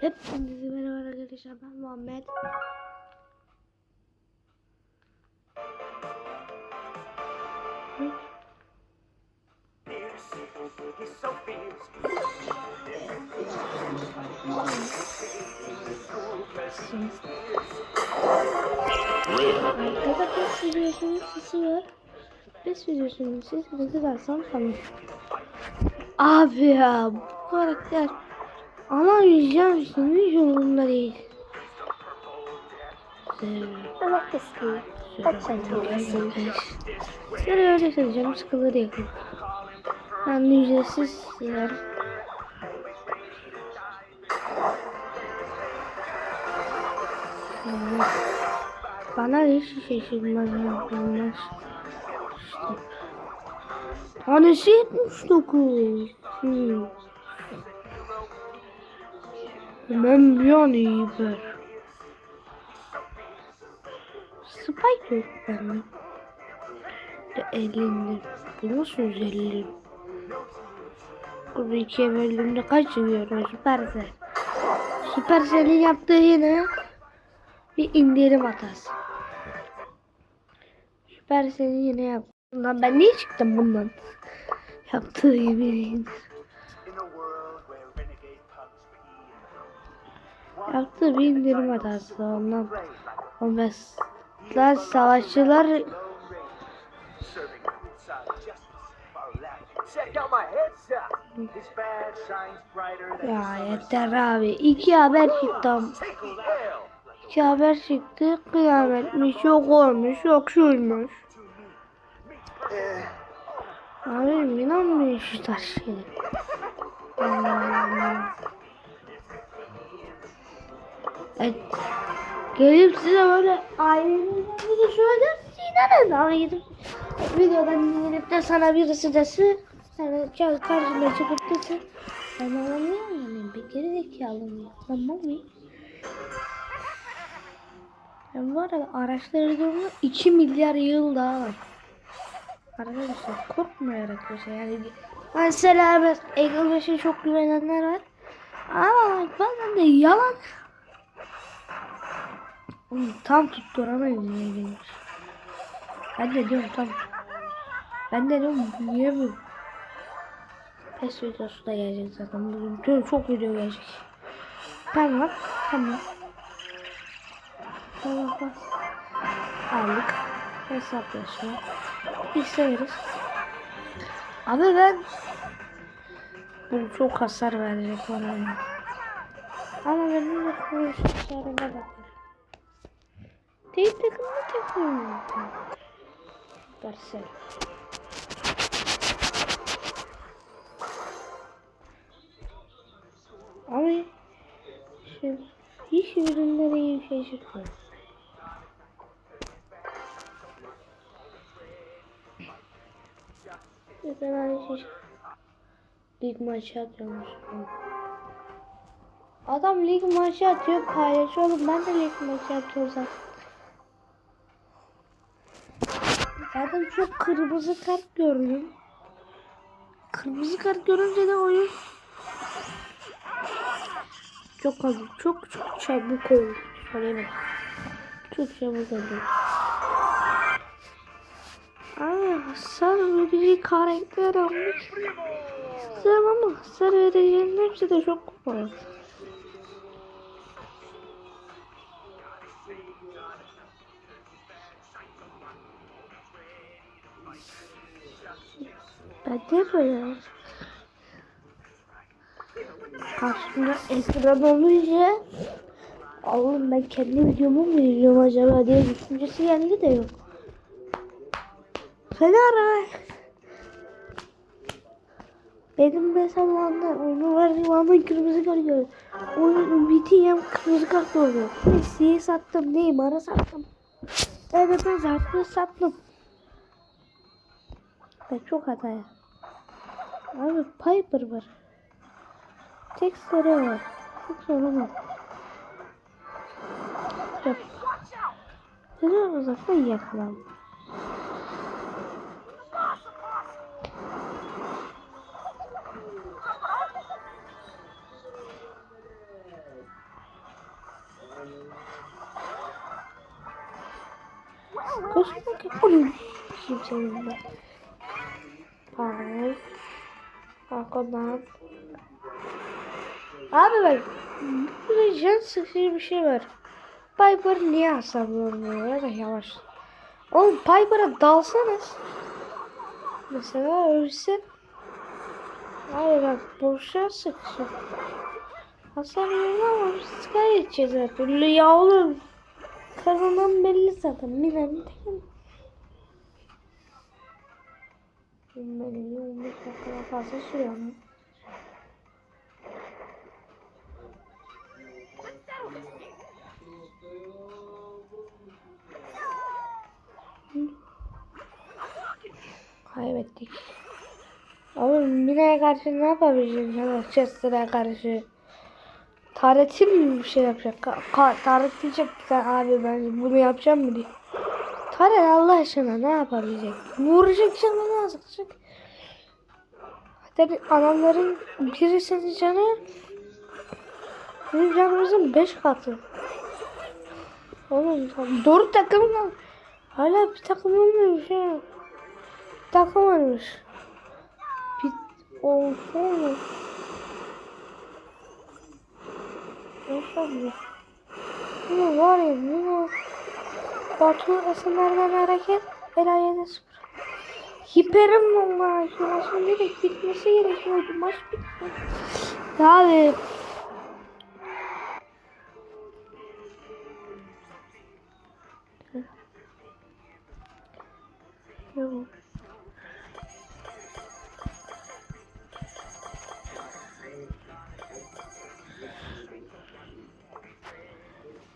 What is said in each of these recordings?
Hepinize merhaba arkadaşlar ben Muhammed. Hı? He's so fierce. Arkada pes videosunun sesi var. Pes videosunun sesini kızarsam tamam. Abi ya bu karakter anlamayacağım şimdi hiç umurumda değil. I like this ski. That's interesting. Böyle öyle söyleyeceğim sıkılır yakın. Ben ücretsiz yer. Bana hiç şaşırmaz yapılmaz. İşte. Tanesi 79. Hmm. Hemen bir an iyi ver. Spike yok bende. De 50 indir. Bu nasıl 150? Burada ikiye böldüğümde kaç yiyorum Süpersel. Süpersel'in yaptığı yine bir indirim hatası. Süpersel'in yine yaptığı. Lan ben niye çıktım bundan? Yaptığı gibi. Yaptığı bir indirim hatası da ondan. Lan savaşçılar Ya yeter abi. İki haber çıktı. İki haber çıktı. Kıyametmiş, yok olmuş, yok şuymuş. Abi inanmıyor şu tarz şeyler. Gelip size böyle ailenizin bir şöyle inanın ama gidip videodan gelip de sana birisi desin yani kar- karşına çıkıp desin ben anlamıyorum yani bir geri zekalı mıyım? Tamam mı? Ben bu arada araştırdığımda 2 milyar yıl daha var. Arkadaşlar korkmayarak yaşa yani mesela Eagle 5'e çok güvenenler var. Ama bazen de yalan. Oğlum, tam tutturamayız yani. Ben de diyorum tam. Ben de diyorum niye bu? Pes videosu da gelecek zaten bugün. Çok, çok video gelecek. Tamam tamam. Tamam. Aldık. Hesaplaşma. Biz severiz. Abi ben bu çok hasar verecek bana. ama. Benim de kuruş hasarıma Tek takımda takım. Süpersel. Ama şu hiç ürünlere iyi şey çıkmıyor. Ben aynı şey Lig maçı atıyormuş. Adam lig maçı atıyor paylaşıyor oğlum ben de lig maçı atıyorum zaten. Çok kırmızı kart gördüm. Kırmızı kart görünce de oyun çok az, çok çok çabuk oldu. Söyleyemem. Çok çabuk oldu. Abi hasar verici karakter almış. Güzel ama hasar vericinin hepsi de çok kolay. Ben de böyle. Karşımda ekran olunca Oğlum ben kendi videomu mu izliyorum acaba diye düşüncesi geldi de yok. Fener Benim mesela anda onu verdiğim anda kırmızı kart görüyor. Oyun bitiyem kırmızı kart görüyor. Messi'yi sattım, Neymar'ı sattım. Evet ben zaten sattım. Ben çok hataya. Abi Piper var. Tek sarı var. Çok sorun var. Yok. Neden uzaktan yakalandı? Koşmak yapalım. Kimsenin de. Arkadan. Abi bak. Burada can sıkıcı bir şey var. Piper niye hasar vurmuyor ya da yavaş. Oğlum Piper'a dalsanız. Mesela ölse. Abi bak boşa sıkışır. Hasar veriyor ama biz kaybedeceğiz her türlü ya oğlum. Kazanan belli zaten. Mine'nin tekim. Benim 15 dakikaya fazla sürüyor ama. Kaybettik. Oğlum Mine'ye karşı ne yapabileceğim sana? Chester'a karşı. Taret'im mi bir şey yapacak? Ka ka ki "Sen abi ben bunu yapacağım mı diye. Taret Allah aşkına ne yapabilecek? Vuracak canını azıcık. Tabi adamların birisinin canı bizim canımızın 5 katı. Oğlum doğru takım lan. Hala bir takım olmuyor ya. Bir takım olmuş. Bir of oğlum. Nasıl Yine var ya yine Batu esenlerden hareket Elaye'de sıfır. Hiperim valla. Şu maçın direkt bitmesi gerekiyordu. Maç bitti. Abi. Yok.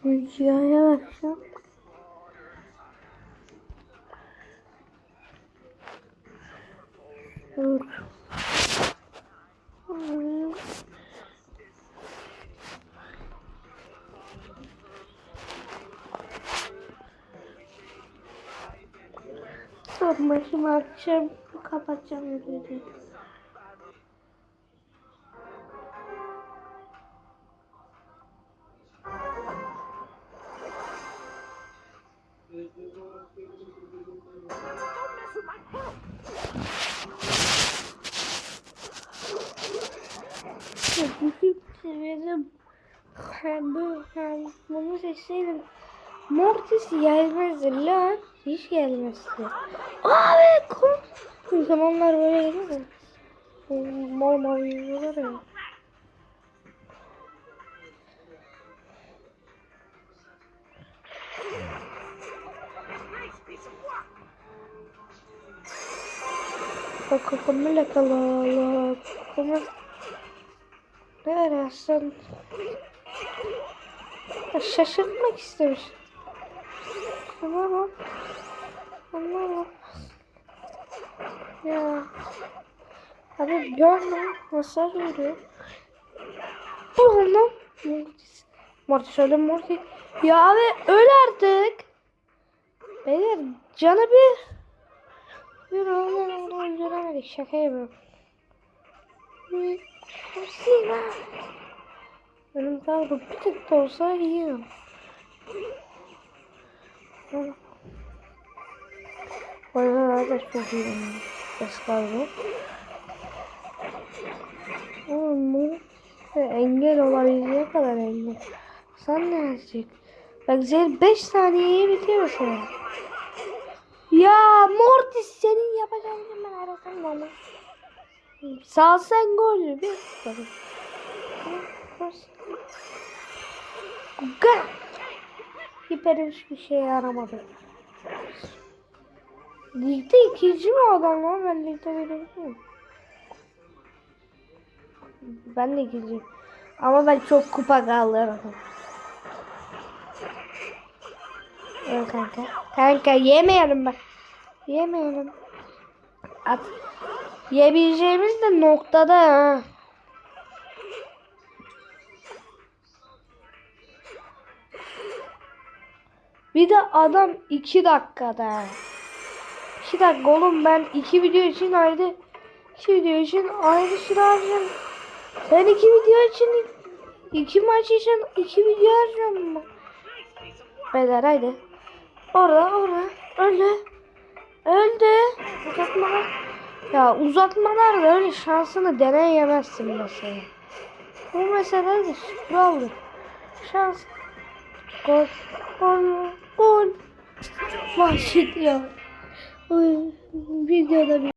Hikayeye bakacağım. Dur. Sabah akşam kapatacağım videoyu. Bu ben bunu seçseydim. Mortis gelmezdi lan. Hiç gelmezdi. Abi korktum. Zamanlar böyle geliyor mu? Mal mal yiyorlar ya. Bak kafamı yakala. Kafamı ne ararsan Ya şaşırtmak istemiş. Ama bak. Ya. Abi görme. Nasıl veriyor? Bu lan. Mortis. Mortis öyle Mortis. Ya abi öl artık. Beyler canı bir. Bir oğlum onu öldüremedik. Şaka yapıyorum. Bir. Benim tavrım bir tık da olsa yiyorum. Oyunlar da çok iyi. Ses kaybı. Oğlum engel olabileceği kadar engel. Sen ne yapacaksın? Bak Zer 5 saniyeye bitiyor mesela. Ya Mortis senin yapacağın ben arasam ama. Sağ sen gol bir. Gel. Hiperin hiçbir şeye yaramadı. Ligde ikinci mi adam lan? Ben ligde birinciyim. Ben de ikinciyim. Ama ben çok kupa kaldırdım. Evet kanka. Kanka yemeyelim bak. Yemeyelim. At. Yiyebileceğimiz de noktada ha. Bir de adam 2 dakikada. 2 dakika oğlum ben 2 video için ayrı 2 video için ayrı süre harcıyorum. Sen 2 video için 2 maç için 2 video harcıyorum. Beyler haydi. Orada orada. Öldü. Öldü. Uzatmalar. Ya uzatmalarda öyle şansını deneyemezsin mesela. Bu mesele de kuraldır. Şans. Gol. Gol. Gol. Maşit ya. Oy, videoda bir